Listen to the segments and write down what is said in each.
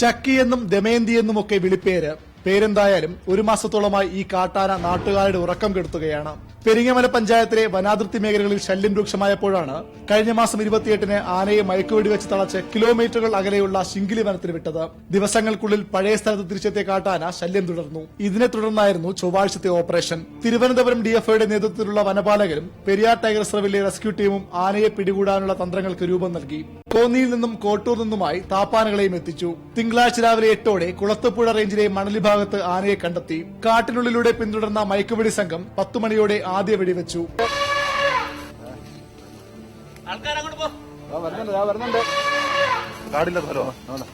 ചക്കി എന്നും ദമയന്തി എന്നും ഒക്കെ വിളിപ്പേര്. പേരെന്തായാലും ഒരു മാസത്തോളമായി ഈ കാട്ടാന നാട്ടുകാരുടെ ഉറക്കം കെടുത്തുകയാണ്. പെരിങ്ങമല പഞ്ചായത്തിലെ വനാതിർത്തി മേഖലകളിൽ ശല്യം രൂക്ഷമായപ്പോഴാണ് കഴിഞ്ഞ മാസം ഇരുപത്തിയെട്ടിന് ആനയെ മയക്കുവെടി വെച്ച് തളച്ച് കിലോമീറ്ററുകൾ അകലെയുള്ള ശിങ്കിലി വനത്തിൽ വിട്ടത്. ദിവസങ്ങൾക്കുള്ളിൽ പഴയ സ്ഥലത്ത് തിരിച്ചെത്തിയ കാട്ടാന ശല്യം തുടർന്നു. ഇതിനെ തുടർന്നായിരുന്നു ചൊവ്വാഴ്ചത്തെ ഓപ്പറേഷൻ. തിരുവനന്തപുരം ഡിഎഫ്ഐയുടെ നേതൃത്വത്തിലുള്ള വനപാലകരും പെരിയാർ ടൈഗർ റിസർവിലെ റെസ്ക്യൂ ടീമും ആനയെ പിടികൂടാനുള്ള തന്ത്രങ്ങൾക്ക് രൂപം നൽകി. കോന്നിയിൽ നിന്നും കോട്ടൂർ നിന്നുമായി താപ്പാനകളെയും എത്തിച്ചു. തിങ്കളാഴ്ച രാവിലെ എട്ടോടെ കുളത്തുപുഴ റേഞ്ചിലെ മണലി ഭാഗത്ത് ആനയെ കണ്ടെത്തി കാട്ടിനുള്ളിലൂടെ പിന്തുടർന്ന മയക്കുവെടി സംഘം പത്തു മണിയോടെ ആദ്യ വെടിവെച്ചു. ആൾക്കാരങ്ങോട്ട് പോ. വരുന്നുണ്ട് ഞാൻ വരുന്നുണ്ട്. കാടില്ല സ്ഥലമാണ്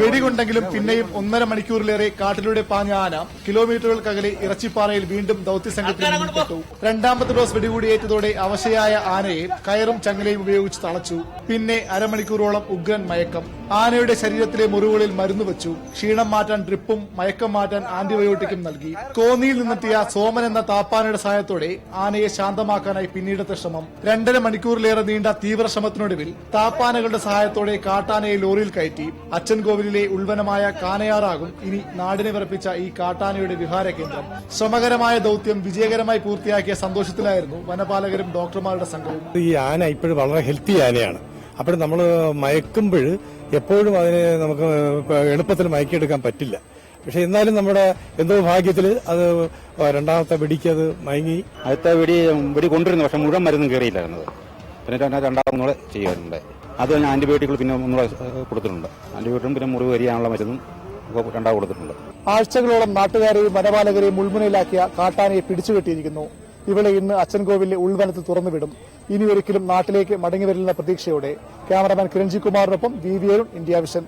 വെടികൊണ്ടെങ്കിലും പിന്നെയും ഒന്നര മണിക്കൂറിലേറെ കാട്ടിലൂടെ പാഞ്ഞ ആന കിലോമീറ്ററുകൾക്കകലെ ഇറച്ചിപ്പാറയിൽ വീണ്ടും ദൌത്യസംഘത്തിൽ രണ്ടാമത്തെ ഡോസ് വെടികൂടിയേറ്റതോടെ അവശയായ ആനയെ കയറും ചങ്ങലയും ഉപയോഗിച്ച് തളച്ചു. പിന്നെ അരമണിക്കൂറോളം ഉഗ്രൻ മയക്കം. ആനയുടെ ശരീരത്തിലെ മുറിവുകളിൽ മരുന്ന് വെച്ചു. ക്ഷീണം മാറ്റാൻ ഡ്രിപ്പും മയക്കം മാറ്റാൻ ആന്റിബയോട്ടിക്കും നൽകി. കോന്നിയിൽ നിന്നെത്തിയ സോമൻ എന്ന താപ്പാനയുടെ സഹായത്തോടെ ആനയെ ശാന്തമാക്കാനായി പിന്നീടത്തെ ശ്രമം. രണ്ടര മണിക്കൂറിലേറെ നീണ്ട തീവ്ര ശ്രമത്തിനൊടുവിൽ താപ്പാനകളുടെ സഹായത്തോടെ കാട്ടാനയെ ലോറിയിൽ കയറ്റി. അച്ചൻകോവിലിലെ ഉൾവനമായ കാനയാറാകും ഇനി നാടിനെ വിറപ്പിച്ച ഈ കാട്ടാനയുടെ വിഹാര കേന്ദ്രം ശ്രമകരമായ ദൌത്യം വിജയകരമായി പൂർത്തിയാക്കിയ സന്തോഷത്തിലായിരുന്നു വനപാലകരും ഡോക്ടർമാരുടെ സംഘവും. ഈ ആന ഇപ്പോഴും വളരെ ഹെൽത്തി ആനയാണ്. അപ്പോൾ നമ്മൾ മയക്കുമ്പോൾ എപ്പോഴും അതിനെ നമുക്ക് എളുപ്പത്തിൽ മയക്കിയെടുക്കാൻ പറ്റില്ല. പക്ഷെ എന്നാലും നമ്മുടെ എന്തോ ഭാഗ്യത്തിൽ അത് രണ്ടാമത്തെ വെടിക്ക് അത് മയങ്ങി. അടുത്ത വെടി വെടി കൊണ്ടിരുന്നു പക്ഷെ മുഴുവൻ മരുന്നും കയറിയില്ലായിരുന്നത് പിന്നെ രണ്ടാമത് ചെയ്യാറുണ്ട് അത് കഴിഞ്ഞ് ആന്റിബയോട്ടിക്കുകൾ പിന്നെ ഒന്നുകൂടെ കൊടുത്തിട്ടുണ്ട്. ആന്റിബയോട്ടിക്കും പിന്നെ മുറിവ് കരിയാനുള്ള മരുന്നും രണ്ടാമത് കൊടുത്തിട്ടുണ്ട്. ആഴ്ചകളോളം നാട്ടുകാരെയും വനപാലകരെയും മുൾമുനയിലാക്കിയ കാട്ടാനയെ പിടിച്ചുകെട്ടിയിരിക്കുന്നു ഇവിടെ ഇന്ന് അച്ചൻകോവിലെ ഉൾവനത്തിൽ തുറന്നുവിടും. ഇനി ഒരിക്കലും നാട്ടിലേക്ക് മടങ്ങി വരില്ലെന്ന പ്രതീക്ഷയോടെ ക്യാമറമാൻ കിരൺജി കുമാറിനൊപ്പം വി ഇന്ത്യ വിഷൻ.